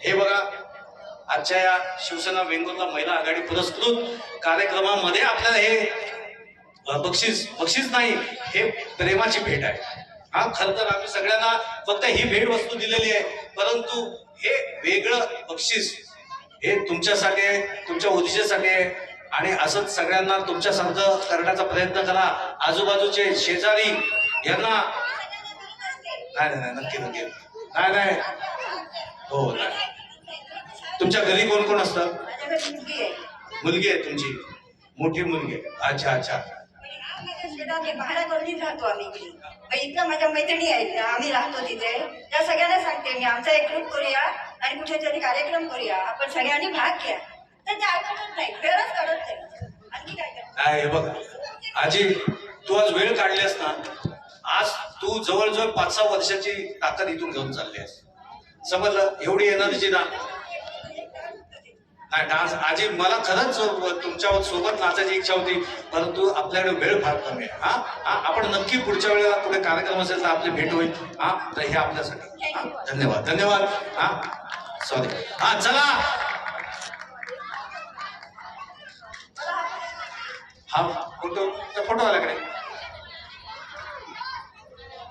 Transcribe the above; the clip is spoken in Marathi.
हे बघा आजच्या या शिवसेना वेंगुर्ला महिला आघाडी पुरस्कृत कार्यक्रमामध्ये आपल्याला हे बक्षीस बक्षीस नाही हे प्रेमाची भेट आहे. हा खर तर आम्ही सगळ्यांना फक्त ही भेट वस्तू दिलेली आहे परंतु हे वेगळं बक्षीस हे तुमच्यासाठी आहे तुमच्या उदिशेसाठी आहे आणि असंच सगळ्यांना तुमच्यासारखं करण्याचा प्रयत्न करा. आजूबाजूचे शेजारी यांना नाही नाही नाही, नक्की नक्की. नाही नाही. हो. नाही तुमच्या घरी कोण कोण असतं माझ्याकडे मुलगी आहे मुलगी आहे तुमची. मोठी मुलगी आहे. अच्छा अच्छा. शेतात भाडा राहतो आम्ही इकडे माझ्या मैत्रिणी आहेत आम्ही राहतो तिथे त्या सगळ्यांना सांगते मी आमचा एक ग्रुप करूया आणि कुठेतरी कार्यक्रम करूया आपण सगळ्यांनी भाग घ्या तर ते ऐकतच नाही वेळच काढत नाही आणखी काय काय बघ. आजी तू आज वेळ काढलीस ना? आज तू जवळजवळ पाच सहा वर्षाची ताकद इथून घेऊन चालली आहेस. समजलं? एवढी एनर्जी ना डान्स आजी मला खरंच तुमच्यासोबत नाचायची इच्छा होती परंतु आपल्याकडे वेळ फार कमी आहे. हा? हा? आपण नक्की पुढच्या वेळेला कुठे कार्यक्रम असेल तर आपली भेट होईल. हा? तर हे आपल्यासाठी. हा, धन्यवाद. धन्यवाद. हा? सॉरी. हा चला. हा फोटो त्या फोटोवाल्याकडे